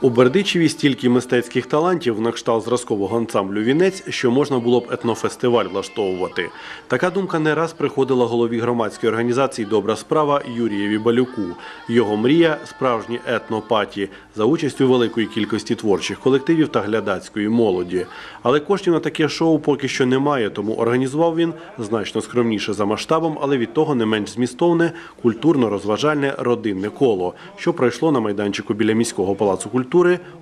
У Бердичеві стільки мистецьких талантів на кшталт зразкового ансамблю Вінець, що можна було б етнофестиваль влаштовувати. Така думка не раз приходила голові громадської організації Добра справа Юрієві Балюку. Його мрія справжні етнопаті за участю великої кількості творчих колективів та глядацької молоді. Але коштів на таке шоу поки що немає, тому організував він значно скромніше за масштабом, але від того не менш змістовне культурно-розважальне родинне коло, що пройшло на майданчику біля міського палацу культури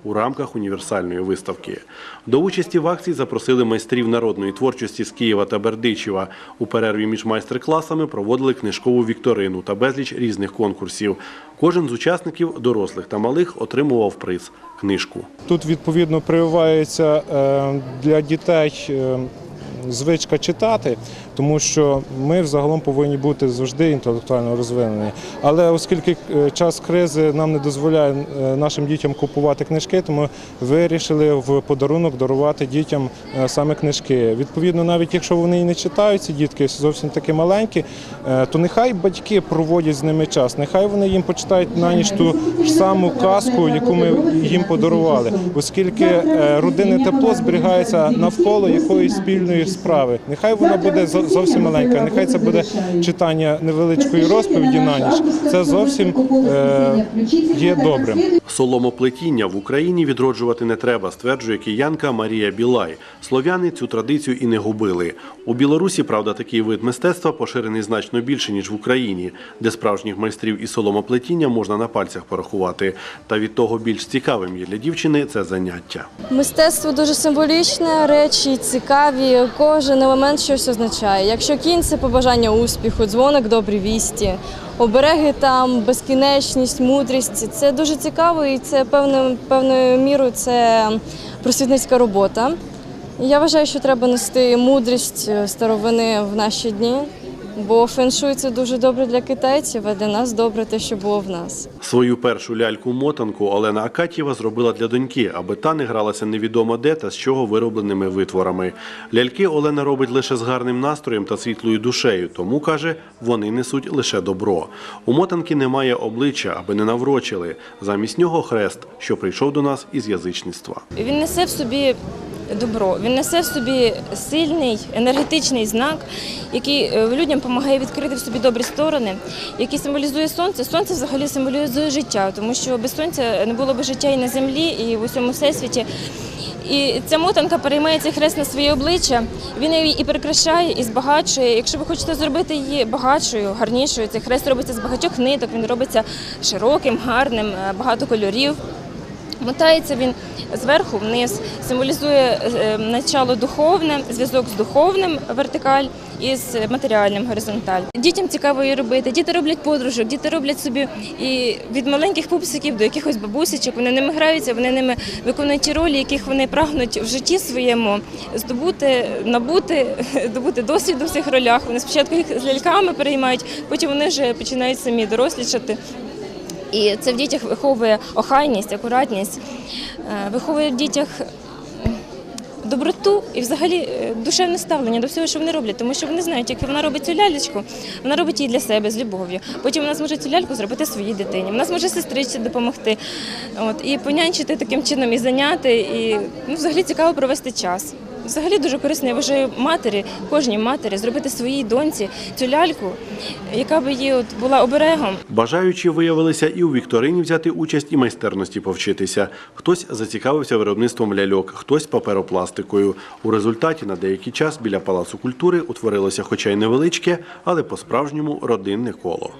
у рамках універсальної виставки. До участі в акції запросили майстрів народної творчості з Києва та Бердичева. У перерві між майстер-класами проводили книжкову вікторину та безліч різних конкурсів. Кожен з учасників, дорослих та малих, отримував приз книжку. Тут відповідно прививається е, для дітей е, звичка читати, тому що ми взагалом повинні бути завжди інтелектуально розвинені. Але оскільки е, час кризи нам не дозволяє е, нашим дітям купувати книжки, тому вирішили в подарунок дарувати дітям е, саме книжки. Відповідно, навіть якщо вони і не читають ці дітки, зовсім такі маленькі, то нехай батьки проводять з ними час, нехай вони їм почитають на ніч ту ж саму казку, яку ми їм подарували, оскільки родинне тепло зберігається навколо якоїсь спільної справи. Нехай вона буде зовсім маленька, нехай це буде читання невеличкої розповіді на ніч. Це зовсім е, є добрим. Соломоплетіння в Україні відроджувати не треба, стверджує киянка Марія Білай. Слов'яни цю традицію і не губили. У Білорусі, правда, такий вид мистецтва поширений значно більше, ніж в Україні, де справжніх майстрів із соломоплетіння можна на пальцях порахувати. Та від того більш цікавим є для дівчини це заняття. Мистецтво дуже символічне, речі цікаві. Кожен елемент щось означає. Якщо кінь це побажання успіху, дзвоник добрі вісті, обереги там, безкінечність, мудрість. Це дуже цікаво і це певною певною мірою це просвітницька робота. Я вважаю, що треба нести мудрість е, старовини в наші дні, бо феншуй це дуже добре для китайців, а для нас добре те, що було в нас. Свою першу ляльку-мотанку Олена Акатєва зробила для доньки, аби та не гралася невідомо де та з чого виробленими витворами. Ляльки Олена робить лише з гарним настроєм та світлою душею, тому каже, вони несуть лише добро. У мотанки немає обличчя, аби не наврочили. Замість нього хрест, що прийшов до нас із язичництва. Він несе в собі добро, він несе в собі сильний енергетичний знак, який е, людям допомагає відкрити в собі добрі сторони, який символізує сонце. Сонце взагалі символізує життя, тому що без сонця не було б життя і на землі, і в усьому всесвіті. І ця мотанка переймає цей хрест на своє обличчя. Він її і прикрашає, і збагачує. Якщо ви хочете зробити її багатшою, гарнішою, цей хрест робиться з багатьох ниток, він робиться широким, гарним, е, багато кольорів. Мотається він зверху вниз, символізує е, начало духовне, зв'язок з духовним вертикаль і з матеріальним горизонталь. Дітям цікаво її робити. Діти роблять подружок, діти роблять собі і від маленьких пупсиків до якихось бабусечок. Вони ними граються, вони ними виконують ті ролі, яких вони прагнуть в житті своєму здобути, набути, добути досвід у цих ролях. Вони спочатку їх з ляльками переймають, потім вони вже починають самі дорослішати. І це в дітях виховує охайність, акуратність, е, виховує в дітях доброту і взагалі е, душевне ставлення до всього, що вони роблять, тому що вони знають, як вона робить цю лялечку, вона робить її для себе з любов'ю. Потім вона зможе цю ляльку зробити своїй дитині. Вона зможе сестричці допомогти. От, і понянчити таким чином і заняти, і ну, взагалі цікаво провести час. Взагалі дуже корисно, я вважаю матері, кожній матері зробити своїй доньці цю ляльку, яка би її от була оберегом. Бажаючі виявилися і у вікторині взяти участь, і майстерності повчитися. Хтось зацікавився виробництвом ляльок, хтось паперопластикою. У результаті на деякий час біля палацу культури утворилося, хоча й невеличке, але по-справжньому родинне коло.